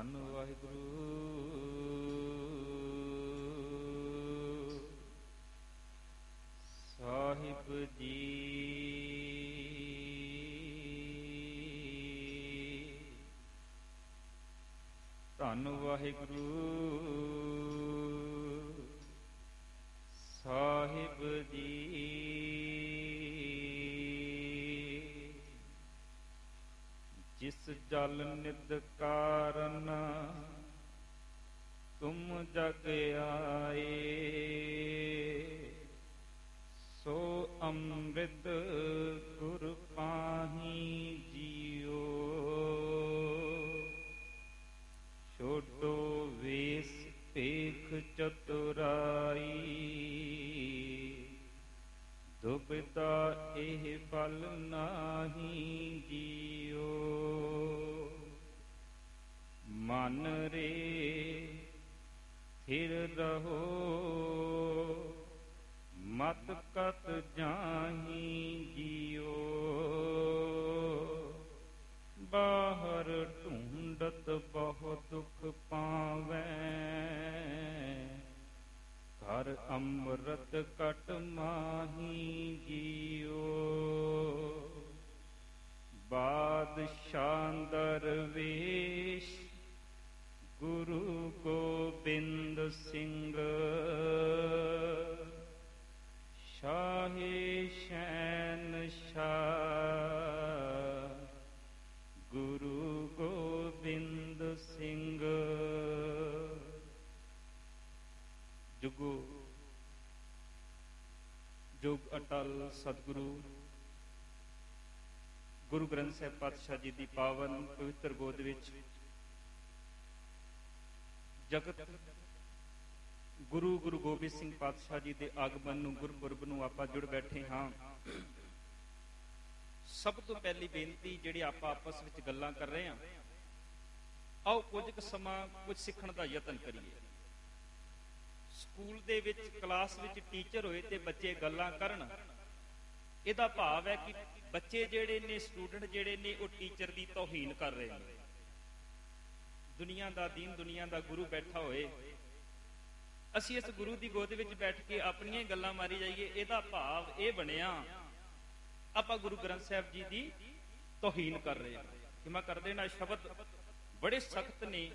ਧੰਨ ਵਾਹਿਗੁਰੂ। ਸਾਹਿਬ ਜੀ। ਧੰਨ ਵਾਹਿਗੁਰੂ। ਸਾਹਿਬ ਜੀ। ਜਿਸ ਜਲ ਨਿਦ ਕਾਰਨ ਤੁਮ ਜਗ ਆਏ, ਸੋ ਅੰਮ੍ਰਿਤ ਗੁਰ ਪਾਹੀ ਜੀਓ। ਛੋਟੋ ਵੇਸ ਪੇਖ ਚਤੁਰਾਈ, ਦੁਬਿਤਾ ਇਹ ਬਲ ਨਾਹੀ ਜੀ ਮਨ ਰੇ, ਥਿਰ ਰਹੋ। ਮਤ ਕਤ ਜਾਹੀ ਜੀਓ। ਬਾਹਰ ਢੂੰਡਤ ਬਹੁ ਦੁਖ ਪਾਵੈ। ਘਰ ਅੰਮ੍ਰਿਤ ਕਟ ਮਾਹੀ ਜੀਓ। ਬਾਦਸ਼ਾਹ ਵੇਸ਼ ਗੁਰੂ ਗੋਬਿੰਦ ਸਿੰਘ। ਸ਼ਾਹੀ ਸ਼ੈਨ ਸ਼ਾਹ ਗੁਰੂ ਗੋਬਿੰਦ ਸਿੰਘ। ਜੁਗੋ, ਜੁਗ ਅਟਲ ਸਤਿਗੁਰੂ। ਗੁਰੂ ਗ੍ਰੰਥ ਸਾਹਿਬ ਪਾਤਸ਼ਾਹ ਜੀ ਦੀ ਪਾਵਨ ਪਵਿੱਤਰ ਗੋਦ ਵਿੱਚ ਜਗਤ। ਗੁਰੂ ਗੁਰੂ ਗੋਬਿੰਦ ਸਿੰਘ ਪਾਤਸ਼ਾਹ ਜੀ ਦੇ ਆਗਮਨ ਨੂੰ ਗੁਰਪੁਰਬ ਨੂੰ ਆਪਾਂ ਜੁੜ ਬੈਠੇ ਹਾਂ। ਸਭ ਤੋਂ ਪਹਿਲੀ ਬੇਨਤੀ ਜਿਹੜੀ ਆਪਾਂ ਆਪਸ ਵਿੱਚ ਗੱਲਾਂ ਕਰ ਰਹੇ ਹਾਂ, ਆਓ ਕੁਝ ਕੁ ਸਮਾਂ ਕੁਝ ਸਿੱਖਣ ਦਾ ਯਤਨ ਕਰੀਏ। ਸਕੂਲ ਦੇ ਵਿੱਚ, ਕਲਾਸ ਵਿੱਚ ਟੀਚਰ ਹੋਏ ਤੇ ਬੱਚੇ ਗੱਲਾਂ ਕਰਨ, ਇਹਦਾ ਭਾਵ ਹੈ ਕਿ ਬੱਚੇ ਜਿਹੜੇ ਨੇ, ਸਟੂਡੈਂਟ ਜਿਹੜੇ ਨੇ, ਉਹ ਟੀਚਰ ਦੀ ਤੋਹੀਨ ਕਰ ਰਹੇ ਨੇ। ਦੁਨੀਆ ਦਾ ਦੀਨ, ਦੁਨੀਆ ਦਾ ਗੁਰੂ ਬੈਠਾ ਹੋਏ। ਅਸੀਂ ਇਸ ਗੁਰੂ ਦੀ ਗੋਦ ਵਿੱਚ ਬੈਠ ਕੇ ਆਪਣੀਆਂ ਗੱਲਾਂ ਮਾਰੀ ਜਾਈਏ, ਇਹਦਾ ਭਾਵ ਇਹ ਬਣਿਆ, ਆਪਾਂ ਗੁਰੂ ਗ੍ਰੰਥ ਸਾਹਿਬ ਜੀ ਦੀ ਤੋਹੀਨ ਕਰ ਰਹੇ ਹਾਂ। ਕਿਮਾ ਕਰਦੇ ਨਾ ਸ਼ਬਦ ਬੜੇ ਸਖਤ ਨੇ,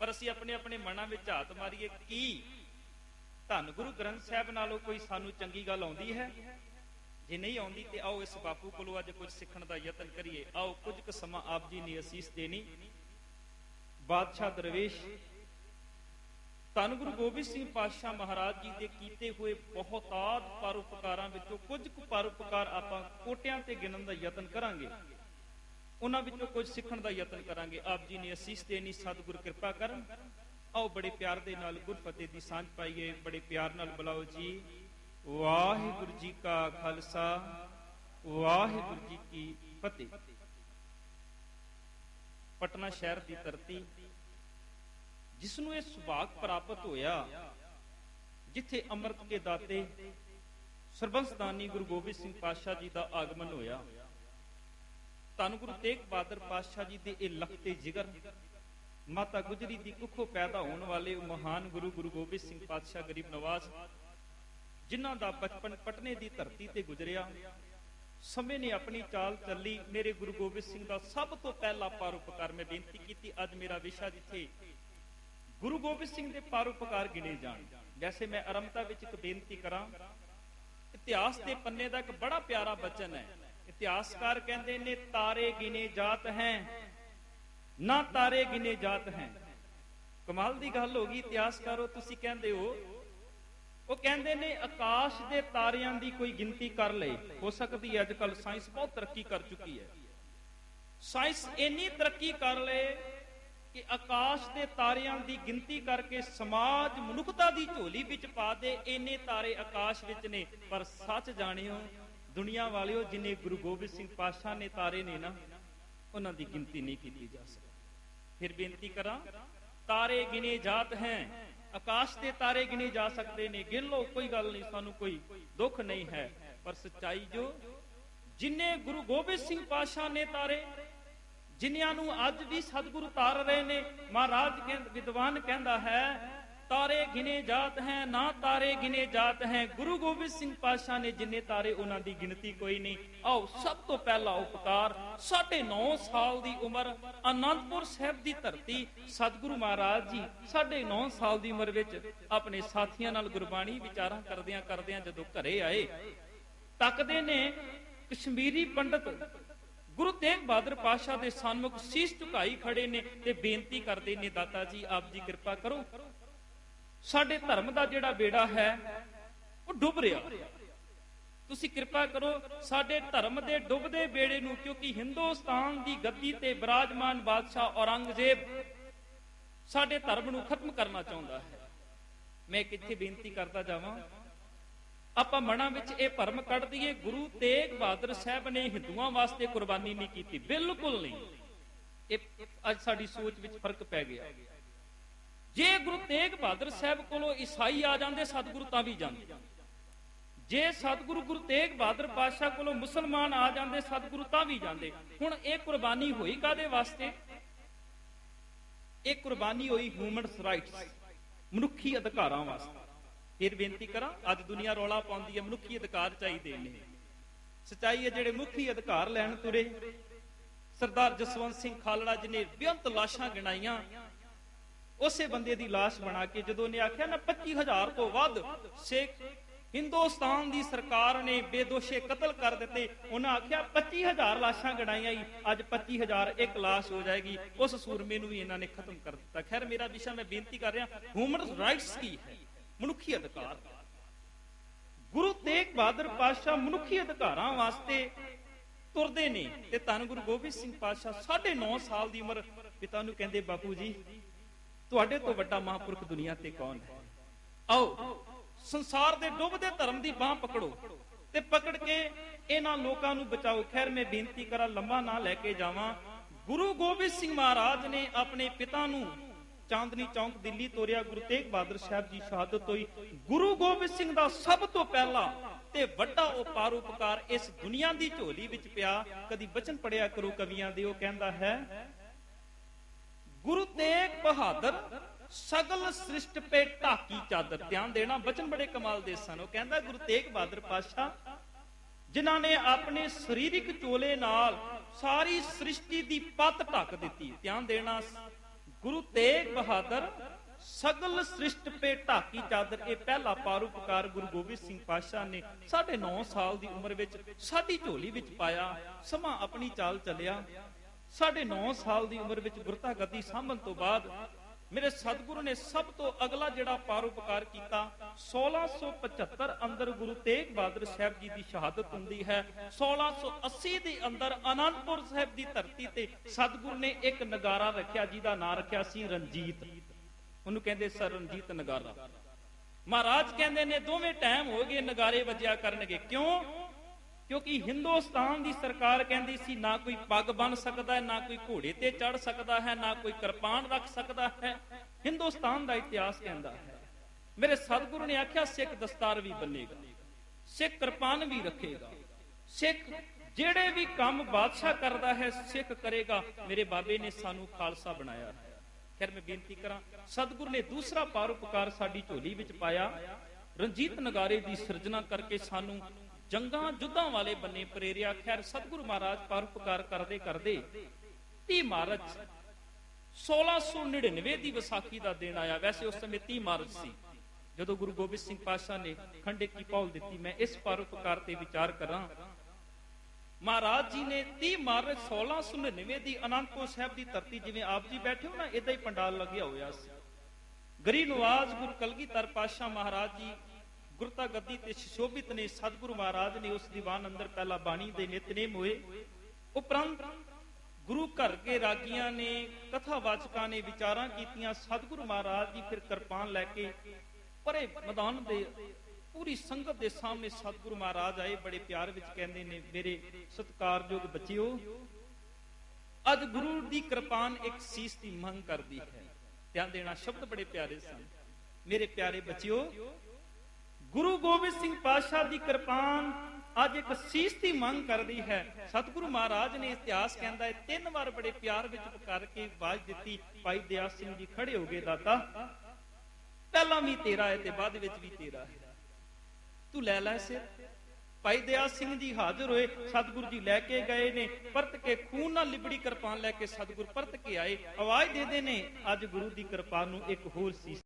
ਪਰ ਅਸੀਂ ਆਪਣੇ ਆਪਣੇ ਮਨਾਂ ਵਿੱਚ ਹੱਥ ਮਾਰੀਏ ਕੀ? ਧੰਨ ਗੁਰੂ ਗ੍ਰੰਥ ਸਾਹਿਬ ਨਾਲੋਂ ਕੋਈ ਸਾਨੂੰ ਚੰਗੀ ਗੱਲ ਆਉਂਦੀ ਹੈ? ਜੇ ਨਹੀਂ ਆਉਂਦੀ ਤੇ ਆਓ ਇਸ ਬਾਪੂ ਕੋਲੋਂ ਅੱਜ ਕੁਝ ਸਿੱਖਣ ਦਾ ਯਤਨ ਕਰੀਏ। ਆਓ ਕੁਝ ਕੁ ਸਮਾਂ ਆਪ ਜੀ ਨੇ ਅਸੀਸ ਦੇਣੀ। ਬਾਦਸ਼ਾਹ ਦਰਵੇਸ਼, ਧੰਨ ਗੁਰੂ ਗੋਬਿੰਦ ਸਿੰਘ ਪਾਤਸ਼ਾਹ ਮਹਾਰਾਜ ਜੀ ਦੇ ਕੀਤੇ ਹੋਏ ਬਹੁਤਾਤ ਪਰਉਪਕਾਰਾਂ ਵਿੱਚੋਂ ਕੁਝ ਕੁ ਪਰਉਪਕਾਰ ਆਪਾਂ ਕੋਟਿਆਂ ਤੇ ਗਿਣਨ ਦਾ ਯਤਨ ਕਰਾਂਗੇ। ਉਹਨਾਂ ਵਿੱਚੋਂ ਕੁਝ ਸਿੱਖਣ ਦਾ ਯਤਨ ਕਰਾਂਗੇ। ਆਪ ਜੀ ਨੇ ਅਸੀਸ ਦੇਣੀ ਸਤਿਗੁਰ ਕਿਰਪਾ ਕਰਨ। ਆਓ ਬੜੇ ਪਿਆਰ ਦੇ ਨਾਲ ਗੁਰਫਤਿਹ ਦੀ ਸਾਂਝ ਪਾਈਏ। ਬੜੇ ਪਿਆਰ ਨਾਲ ਬੁਲਾਓ ਜੀ। ਵਾਹਿਗੁਰੂ ਜੀ ਕਾ ਖਾਲਸਾ, ਵਾਹਿਗੁਰੂ ਜੀ ਕੀ ਫਤਿਹ। ਪਟਨਾ ਸ਼ਹਿਰ ਦੀ ਧਰਤੀ ਜਿਸ ਨੂੰ ਇਹ ਸੁਭਾਗ ਪ੍ਰਾਪਤ ਹੋਇਆ, ਜਿੱਥੇ ਅੰਮ੍ਰਿਤ ਕੇ ਦਾਤੇ ਸਰਬੰਸਦਾਨੀ ਗੁਰੂ ਗੋਬਿੰਦ ਸਿੰਘ ਪਾਤਸ਼ਾਹ ਜੀ ਦਾ ਆਗਮਨ ਹੋਇਆ, ਧੰਨ ਗੁਰੂ ਤੇਗ ਬਹਾਦਰ ਪਾਤਸ਼ਾਹ ਜੀ ਦੇ ਇਹ ਲਖਤੇ ਜਿਗਰ, ਮਾਤਾ ਗੁਜਰੀ ਦੀ ਕੁੱਖੋਂ ਪੈਦਾ ਹੋਣ ਵਾਲੇ ਮਹਾਨ ਗੁਰੂ ਗੁਰੂ ਗੋਬਿੰਦ ਸਿੰਘ ਪਾਤਸ਼ਾਹ ਗਰੀਬ ਨਵਾਜ਼, ਜਿਨ੍ਹਾਂ ਦਾ ਬਚਪਨ ਪਟਨੇ ਦੀ ਧਰਤੀ ਤੇ ਗੁਜ਼ਰਿਆ, ਸਮੇਂ ਨੇ ਆਪਣੀ ਚਾਲ ਚੱਲੀ, ਮੇਰੇ ਗੁਰੂ ਗੋਬਿੰਦ ਸਿੰਘ ਦਾ ਸਭ ਤੋਂ ਪਹਿਲਾ ਪਰਉਪਕਾਰ ਮੈਂ ਬੇਨਤੀ ਕੀਤੀ, ਅੱਜ ਮੇਰਾ ਵਿਸ਼ਾ ਜਿੱਥੇ ਗੁਰੂ ਗੋਬਿੰਦ ਸਿੰਘ ਦੇ ਪਰਉਪਕਾਰ ਗਿਣੇ ਜਾਣ। ਜੈਸੇ ਮੈਂ ਆਰੰਭਤਾ ਵਿੱਚ ਇੱਕ ਬੇਨਤੀ ਕਰਾਂ, ਇਤਿਹਾਸ ਦੇ ਪੰਨੇ ਦਾ ਇੱਕ ਬੜਾ ਪਿਆਰਾ ਬਚਨ ਹੈ। ਇਤਿਹਾਸਕਾਰ ਕਹਿੰਦੇ ਨੇ, ਤਾਰੇ ਗਿਨੇ ਜਾਤ ਹੈ, ਨਾ ਤਾਰੇ ਗਿਨੇ ਜਾਤ ਹੈ। ਕਮਾਲ ਦੀ ਗੱਲ ਹੋ ਗਈ, ਇਤਿਹਾਸਕਾਰੋ, ਤੁਸੀਂ ਕਹਿੰਦੇ ਹੋ, ਉਹ ਕਹਿੰਦੇ ਨੇ, ਆਕਾਸ਼ ਦੇ ਤਾਰਿਆਂ ਦੀ ਕੋਈ ਗਿਣਤੀ ਕਰ ਲਏ। ਹੋ ਸਕਦੀ ਹੈ ਅੱਜ ਕੱਲ ਸਾਇੰਸ ਬਹੁਤ ਤਰੱਕੀ ਕਰ ਚੁੱਕੀ ਹੈ। ਸਾਇੰਸ ਇੰਨੀ ਤਰੱਕੀ ਕਰ ਲਏ ਕਿ ਆਕਾਸ਼ ਦੇ ਤਾਰਿਆਂ ਦੀ ਗਿਣਤੀ ਕਰਕੇ ਸਮਾਜ ਮਨੁੱਖਤਾ ਦੀ ਝੋਲੀ ਵਿੱਚ ਪਾ ਦੇ, ਇੰਨੇ ਤਾਰੇ ਆਕਾਸ਼ ਵਿੱਚ ਨੇ। ਪਰ ਸੱਚ ਜਾਣਿਓ, ਦੁਨੀਆ ਵਾਲਿਓ, ਜਿਨੇ ਗੁਰੂ ਗੋਬਿੰਦ ਸਿੰਘ ਪਾਤਸ਼ਾਹ ਨੇ ਤਾਰੇ ਨੇ ਨਾ, ਉਹਨਾਂ ਦੀ ਗਿਣਤੀ ਨਹੀਂ ਕੀਤੀ ਜਾ ਸਕਦੀ। ਫਿਰ ਬੇਨਤੀ ਕਰਾਂ, ਤਾਰੇ ਗਿਨੇ ਜਾਤ ਹੈ, ਆਕਾਸ਼ ਦੇ ਤਾਰੇ ਗਿਨੇ ਜਾ ਸਕਦੇ ਨੇ। ਗਿਣ ਲਓ, ਕੋਈ ਗੱਲ ਨਹੀਂ, ਸਾਨੂੰ ਕੋਈ ਦੁੱਖ ਨਹੀਂ ਹੈ। ਪਰ ਸੱਚਾਈ ਜੋ, ਜਿਨੇ ਗੁਰੂ ਗੋਬਿੰਦ ਸਿੰਘ ਪਾਤਸ਼ਾਹ ਨੇ ਤਾਰੇ ਜਿਨ੍ਹਾਂ ਨੂੰ ਅੱਜ ਵੀ ਸਤਿਗੁਰੂ ਤਾਰ ਰਹੇ ਨੇ, ਮਹਾਰਾਜ ਵਿਦਵਾਨ ਕਹਿੰਦਾ ਹੈ, ਤਾਰੇ ਗਿਨੇ ਜਾਤ ਹੈ, ਨਾ ਤਾਰੇ ਗਿਨੇ ਜਾਤ ਹੈ। ਗੁਰੂ ਗੋਬਿੰਦ ਸਿੰਘ ਪਾਤਸ਼ਾਹ ਨੇ ਜਿੰਨੇ ਤਾਰੇ ਉਹਨਾਂ ਦੀ ਗਿਣਤੀ ਕੋਈ ਨਹੀਂ। ਆਓ ਸਭ ਤੋਂ ਪਹਿਲਾ ਉਪਕਾਰ 9.5 ਸਾਲ ਦੀ ਉਮਰ, ਅਨੰਦਪੁਰ ਸਾਹਿਬ ਦੀ ਧਰਤੀ। ਸਤਿਗੁਰੂ ਮਹਾਰਾਜ ਜੀ 9.5 ਸਾਲ ਦੀ ਉਮਰ ਵਿੱਚ ਆਪਣੇ ਸਾਥੀਆਂ ਨਾਲ ਗੁਰਬਾਣੀ ਵਿਚਾਰਾਂ ਕਰਦਿਆਂ ਕਰਦਿਆਂ ਜਦੋਂ ਘਰੇ ਆਏ, ਤੱਕਦੇ ਨੇ ਕਸ਼ਮੀਰੀ ਪੰਡਤ ਗੁਰੂ ਤੇਗ ਬਹਾਦਰ ਪਾਤਸ਼ਾਹ ਦੇ ਸਨਮੁਖ ਸੀਸ ਝੁਕਾਈ ਖੜੇ ਨੇ ਤੇ ਬੇਨਤੀ ਕਰਦੇ ਨੇ, ਦਾਤਾ ਜੀ, ਆਪ ਜੀ ਕਿਰਪਾ ਕਰੋ। ਸਾਡੇ ਧਰਮ ਦਾ ਜਿਹੜਾ ਬੇੜਾ ਹੈ, ਉਹ ਡੁੱਬ ਰਿਹਾ। ਤੁਸੀਂ ਕਿਰਪਾ ਕਰੋ, ਸਾਡੇ ਧਰਮ ਦੇ ਡੁੱਬਦੇ ਬੇੜੇ ਨੂੰ, ਕਿਉਂਕਿ ਹਿੰਦੁਸਤਾਨ ਦੀ ਗੱਦੀ ਤੇ ਬਿਰਾਜਮਾਨ ਬਾਦਸ਼ਾਹ ਔਰੰਗਜ਼ੇਬ ਸਾਡੇ ਧਰਮ ਨੂੰ ਖਤਮ ਕਰਨਾ ਚਾਹੁੰਦਾ ਹੈ। ਮੈਂ ਕਿੱਥੇ ਬੇਨਤੀ ਕਰਦਾ ਜਾਵਾਂ ਆਪਾਂ ਮਨਾਂ ਵਿੱਚ ਇਹ ਭਰਮ ਕੱਢ ਦਈਏ, ਗੁਰੂ ਤੇਗ ਬਹਾਦਰ ਸਾਹਿਬ ਨੇ ਹਿੰਦੂਆਂ ਵਾਸਤੇ ਕੁਰਬਾਨੀ ਨਹੀਂ ਕੀਤੀ, ਬਿਲਕੁਲ ਨਹੀਂ। ਇਹ ਅੱਜ ਸਾਡੀ ਸੋਚ ਵਿੱਚ ਫ਼ਰਕ ਪੈ ਗਿਆ। ਜੇ ਗੁਰੂ ਤੇਗ ਬਹਾਦਰ ਸਾਹਿਬ ਕੋਲੋਂ ਈਸਾਈ ਆ ਜਾਂਦੇ, ਸਤਿਗੁਰੂ ਤਾਂ ਵੀ ਜਾਂਦੇ। ਜੇ ਸਤਿਗੁਰੂ ਗੁਰੂ ਤੇਗ ਬਹਾਦਰ ਪਾਤਸ਼ਾਹ ਕੋਲੋਂ ਮੁਸਲਮਾਨ ਆ ਜਾਂਦੇ, ਸਤਿਗੁਰੂ ਤਾਂ ਵੀ ਜਾਂਦੇ। ਹੁਣ ਇਹ ਕੁਰਬਾਨੀ ਹੋਈ ਕਾਦੇ ਵਾਸਤੇ? ਇਹ ਕੁਰਬਾਨੀ ਹੋਈ ਹਿਊਮਨ ਰਾਈਟਸ ਮਨੁੱਖੀ ਅਧਿਕਾਰਾਂ ਵਾਸਤੇ। ਫਿਰ ਬੇਨਤੀ ਕਰਾਂ, ਅੱਜ ਦੁਨੀਆ ਰੌਲਾ ਪਾਉਂਦੀ ਹੈ, ਮਨੁੱਖੀ ਅਧਿਕਾਰ ਚਾਹੀਦੇ ਨੇ। ਸਚਾਈ ਹੈ, ਜਿਹੜੇ ਮੁੱਖੀ ਅਧਿਕਾਰ ਲੈਣ ਤੁਰੇ, ਸਰਦਾਰ ਜਸਵੰਤ ਸਿੰਘ ਖਾਲੜਾ ਜੀ ਨੇ ਬੇਅੰਤ ਲਾਸ਼ਾਂ ਗਿਣਾਈਆਂ। ਉਸੇ ਬੰਦੇ ਦੀ ਲਾਸ਼ ਬਣਾ ਕੇ ਜਦੋਂ ਉਹਨੇ ਆਖਿਆ, ਨਾ 25000 ਤੋਂ ਵੱਧ ਸਿੱਖ ਹਿੰਦੁਸਤਾਨ ਦੀ ਸਰਕਾਰ ਨੇ ਬੇਦੋਸ਼ੇ ਕਤਲ ਕਰ ਦਿੱਤੇ, ਉਹਨਾਂ ਆਖਿਆ 25000 ਲਾਸ਼ਾਂ ਗਣਾਈਆਂ ਹੀ ਅੱਜ 25000 ਇੱਕ ਲਾਸ਼ ਹੋ ਜਾਏਗੀ, ਉਸ ਸੂਰਮੇ ਨੂੰ ਵੀ ਇਹਨਾਂ ਨੇ ਖਤਮ ਕਰ ਦਿੱਤਾ। ਖੈਰ, ਮੇਰਾ ਵਿਸ਼ਾ, ਮੈਂ ਬੇਨਤੀ ਕਰ ਰਿਹਾ ਹਿਊਮਨ ਰਾਈਟਸ ਕੀ ਹੈ? ਮਨੁੱਖੀ ਅਧਿਕਾਰ। ਗੁਰੂ ਤੇਗ ਬਹਾਦਰ ਪਾਤਸ਼ਾਹ ਮਨੁੱਖੀ ਅਧਿਕਾਰਾਂ ਵਾਸਤੇ ਤੁਰਦੇ ਨੇ ਤੇ ਧੰਨ ਗੁਰੂ ਗੋਬਿੰਦ ਸਿੰਘ ਪਾਤਸ਼ਾਹ 9.5 ਸਾਲ ਦੀ ਉਮਰ ਪਿਤਾ ਨੂੰ ਕਹਿੰਦੇ, ਬਾਪੂ ਜੀ, ਤੁਹਾਡੇ ਤੋਂ ਵੱਡਾ ਮਹਾਂਪੁਰਖ ਦੁਨੀਆ ਤੇ ਕੌਣ ਹੈ? ਆਓ, ਸੰਸਾਰ ਦੇ ਡੁੱਬਦੇ ਧਰਮ ਦੀ ਬਾਹ ਪਕੜੋ ਤੇ ਪਕੜ ਕੇ ਇਹਨਾਂ ਲੋਕਾਂ ਨੂੰ ਬਚਾਓ। ਖੈਰ, ਮੈਂ ਬੇਨਤੀ ਕਰਾਂ ਲੰਮਾ ਨਾ ਲੈ ਕੇ ਜਾਵਾਂ। ਗੁਰੂ ਗੋਬਿੰਦ ਸਿੰਘ ਮਹਾਰਾਜ ਨੇ ਆਪਣੇ ਪਿਤਾ ਨੂੰ ਚਾਂਦਨੀ ਚੌਂਕ ਦਿੱਲੀ ਤੋਰਿਆ ਗੁਰੂ ਤੇਗ ਬਹਾਦਰ ਸਾਹਿਬ ਜੀ ਸ਼ਹਾਦਤ ਹੋਈ। ਗੁਰੂ ਗੋਬਿੰਦ ਸਿੰਘ ਦਾ ਸਭ ਤੋਂ ਪਹਿਲਾ ਤੇ ਵੱਡਾ ਉਪਾਰ ਉਪਕਾਰ ਇਸ ਦੁਨੀਆ ਦੀ ਝੋਲੀ ਵਿੱਚ ਪਿਆ। ਕਦੀ ਬਚਨ ਪੜਿਆ ਕਰੋ ਕਵੀਆਂ ਦੇ, ਉਹ ਕਹਿੰਦਾ ਹੈ, ਗੁਰੂ ਤੇਗ ਬਹਾਦਰ ਸਗਲ ਸ੍ਰਿਸ਼ਟ ਪੇ ਢਾਕੀ ਚਾਦਰ ਧਿਆਨ ਦੇਣਾ। ਬਚਨ ਬੜੇ ਕਮਾਲ ਦੇ ਸਨ। ਉਹ ਕਹਿੰਦਾ, ਗੁਰੂ ਤੇਗ ਬਹਾਦਰ ਪਾਤਸ਼ਾਹ, ਜਿਨ੍ਹਾਂ ਨੇ ਆਪਣੇ ਸਰੀਰਿਕ ਚੋਲੇ ਨਾਲ ਸਾਰੀ ਸ੍ਰਿਸ਼ਟੀ ਦੀ ਪੱਤ ਢੱਕ ਦਿੱਤੀ। ਧਿਆਨ ਦੇਣਾ ਗੁਰੂ ਤੇਗ ਬਹਾਦਰ ਸਗਲ ਸ੍ਰਿਸ਼ਟ ਪੇ ਢਾਕੀ ਚਾਦਰ, ਇਹ ਪਹਿਲਾ ਪਾਰੂਪਕਾਰ ਗੁਰੂ ਗੋਬਿੰਦ ਸਿੰਘ ਪਾਤਸ਼ਾਹ ਨੇ 9.5 ਸਾਲ ਦੀ ਉਮਰ ਵਿੱਚ ਸਾਡੀ ਝੋਲੀ ਵਿੱਚ ਪਾਇਆ, ਸਮਾਂ ਆਪਣੀ ਚਾਲ ਚੱਲਿਆ। 9.5 ਸਾਲ ਦੀ ਉਮਰ ਵਿੱਚ ਗੁਰਤਾ ਗੱਦੀ ਸਾਂਭਣ ਤੋਂ ਬਾਅਦ ਮੇਰੇ ਸਤਿਗੁਰੂ ਨੇ ਸਭ ਤੋਂ ਅਗਲਾ ਜਿਹੜਾ ਪਾਰੋਪਕਾਰ ਕੀਤਾ 1675 ਅੰਦਰ ਗੁਰੂ ਤੇਗ ਬਹਾਦਰ ਸਾਹਿਬ ਜੀ ਦੀ ਸ਼ਹਾਦਤ ਹੁੰਦੀ ਹੈ। 1680 ਦੇ ਅੰਦਰ ਅਨੰਦਪੁਰ ਸਾਹਿਬ ਦੀ ਧਰਤੀ ਤੇ ਸਤਿਗੁਰੂ ਨੇ ਇੱਕ ਨਗਾਰਾ ਰੱਖਿਆ, ਜਿਹਦਾ ਨਾਂ ਰੱਖਿਆ ਸੀ ਰਣਜੀਤ। ਉਹਨੂੰ ਕਹਿੰਦੇ ਸਰ ਰਣਜੀਤ ਨਗਾਰਾ। ਮਹਾਰਾਜ ਕਹਿੰਦੇ ਨੇ, ਦੋਵੇਂ ਟਾਈਮ ਹੋ ਗਏ, ਨਗਾਰੇ ਵੱਜਿਆ ਕਰਨਗੇ। ਕਿਉਂ? ਕਿਉਂਕਿ ਹਿੰਦੁਸਤਾਨ ਦੀ ਸਰਕਾਰ ਕਹਿੰਦੀ ਸੀ, ਨਾ ਕੋਈ ਪੱਗ ਬਨ ਸਕਦਾ ਹੈ, ਨਾ ਕੋਈ ਘੋੜੇ ਤੇ ਚੜ ਸਕਦਾ ਹੈ, ਨਾ ਕੋਈ ਕਿਰਪਾਨ ਰੱਖ ਸਕਦਾ ਹੈ। ਹਿੰਦੁਸਤਾਨ ਦਾ ਇਤਿਹਾਸ ਕਹਿੰਦਾ ਹੈ, ਮੇਰੇ ਸਤਿਗੁਰੂ ਨੇ ਆਖਿਆ, ਸਿੱਖ ਦਸਤਾਰ ਵੀ ਬੰਨੇਗਾ, ਸਿੱਖ ਕਿਰਪਾਨ ਵੀ ਰੱਖੇਗਾ, ਸਿੱਖ ਜਿਹੜੇ ਵੀ ਕੰਮ ਬਾਦਸ਼ਾਹ ਕਰਦਾ ਹੈ, ਸਿੱਖ ਕਰੇਗਾ। ਮੇਰੇ ਬਾਬੇ ਨੇ ਸਾਨੂੰ ਖਾਲਸਾ ਬਣਾਇਆ ਹੈ। ਖੈਰ, ਮੈਂ ਬੇਨਤੀ ਕਰਾਂ, ਸਤਿਗੁਰੂ ਨੇ ਦੂਸਰਾ ਪਾਰੋਪਕਾਰ ਸਾਡੀ ਝੋਲੀ ਵਿੱਚ ਪਾਇਆ। ਰਣਜੀਤ ਨਗਾਰੇ ਦੀ ਸਿਰਜਣਾ ਕਰਕੇ ਸਾਨੂੰ ਜੰਗਾਂ ਜੁੱਧਾਂ ਵਾਲੇ ਬੰਨੇ ਪ੍ਰੇਰਿਆ। ਖੈਰ, ਸਤਿਗੁਰੂ ਮਹਾਰਾਜ ਪਰਉਪਕਾਰ ਕਰਦੇ ਕਰਦੇ 30 ਮਾਰਚ 1699 ਦੀ ਵਿਸਾਖੀ ਦਾ ਦਿਨ ਆਇਆ। ਵੈਸੇ ਉਸ ਸਮੇਂ 30 ਮਾਰਚ ਸੀ। ਜਦੋਂ ਗੁਰੂ ਗੋਬਿੰਦ ਸਿੰਘ ਪਾਤਸ਼ਾਹ ਨੇ ਖੰਡੇ ਕੀ ਪੌਲ ਦਿੱਤੀ, ਮੈਂ ਇਸ ਪਰਉਪਕਾਰ ਤੇ ਵਿਚਾਰ ਕਰਾਂ। ਮਹਾਰਾਜ ਜੀ ਨੇ 30 ਮਾਰਚ 1699 ਦੀ ਅਨੰਦਪੁਰ ਸਾਹਿਬ ਦੀ ਧਰਤੀ ਜਿਵੇਂ ਆਪ ਜੀ ਬੈਠੇ ਹੋ ਨਾ ਇਦਾਂ ਹੀ ਪੰਡਾਲ ਲੱਗਿਆ ਹੋਇਆ ਸੀ। ਗਰੀ ਨਵਾਜ਼ ਗੁਰੂ ਕਲਗੀਧਰ ਪਾਤਸ਼ਾਹ ਮਹਾਰਾਜ ਜੀ ਗੁਰਤਾ ਗੱਦੀ ਤੇ ਸ਼ੋਭਿਤ ਨੇ ਸਤਿਗੁਰੂ ਮਹਾਰਾਜ ਨੇ ਉਸ ਦੀਵਾਨ ਅੰਦਰ ਪਹਿਲਾ ਬਾਣੀ ਦੇ ਨਿਤਨੇਮ ਹੋਏ। ਉਪਰੰਤ ਗੁਰੂ ਘਰ ਕੇ ਰਾਗੀਆਂ ਨੇ, ਕਥਾਵਾਚਕਾਂ ਨੇ ਵਿਚਾਰਾਂ ਕੀਤੀਆਂ। ਸਤਿਗੁਰੂ ਮਹਾਰਾਜ ਜੀ ਫਿਰ ਕਿਰਪਾਨ ਲੈ ਕੇ ਪਰੇ ਮੈਦਾਨ ਦੇ ਪੂਰੀ ਸੰਗਤ ਦੇ ਸਾਹਮਣੇ ਸਤਿਗੁਰੂ ਮਹਾਰਾਜ ਆਏ। ਬੜੇ ਪਿਆਰ ਵਿੱਚ ਕਹਿੰਦੇ ਨੇ, ਮੇਰੇ ਸਤਿਕਾਰਯੋਗ ਬੱਚਿਓ, ਅੱਜ ਗੁਰੂ ਦੀ ਕਿਰਪਾਨ ਇੱਕ ਸੀਸ ਦੀ ਮੰਗ ਕਰਦੀ ਹੈ। ਧਿਆਨ ਦੇਣਾ, ਸ਼ਬਦ ਬੜੇ ਪਿਆਰੇ ਸਨ। ਮੇਰੇ ਪਿਆਰੇ ਬੱਚਿਓ ਗੁਰੂ ਗੋਬਿੰਦ ਸਿੰਘ ਪਾਤਸ਼ਾਹ ਦੀ ਕਿਰਪਾਨ ਅੱਜ ਇੱਕ ਸੀਸ ਦੀ ਮੰਗ ਕਰਦੀ ਹੈ। ਸਤਿਗੁਰੂ ਮਹਾਰਾਜ ਨੇ ਇਤਿਹਾਸ ਕਹਿੰਦਾ ਹੈ, ਤਿੰਨ ਵਾਰ ਬੜੇ ਪਿਆਰ ਵਿੱਚ ਪੁਕਾਰ ਕੇ ਆਵਾਜ਼ ਦਿੱਤੀ, ਭਾਈ ਦਿਆ ਸਿੰਘ ਜੀ ਖੜੇ ਹੋ ਗਏ ਦਾਤਾ। ਪਹਿਲਾਂ ਵੀ ਤੇਰਾ ਹੈ ਤੇ ਬਾਅਦ ਵਿੱਚ ਵੀ ਤੇਰਾ ਹੈ। ਤੂੰ ਲੈ ਲੈ ਸਿਰ। ਭਾਈ ਦਿਆ ਸਿੰਘ ਜੀ ਹਾਜ਼ਰ ਹੋਏ, ਸਤਿਗੁਰੂ ਜੀ ਲੈ ਕੇ ਗਏ ਨੇ। ਪਰਤ ਕੇ ਖੂਨ ਨਾਲ ਲਿਬੜੀ ਕਿਰਪਾਨ ਲੈ ਕੇ ਸਤਿਗੁਰ ਪਰਤ ਕੇ ਆਏ। ਆਵਾਜ਼ ਦੇ ਦੇ ਨੇ ਅੱਜ ਗੁਰੂ ਦੀ ਕਿਰਪਾ ਨੂੰ ਇੱਕ ਹੋਰ ਸੀਸ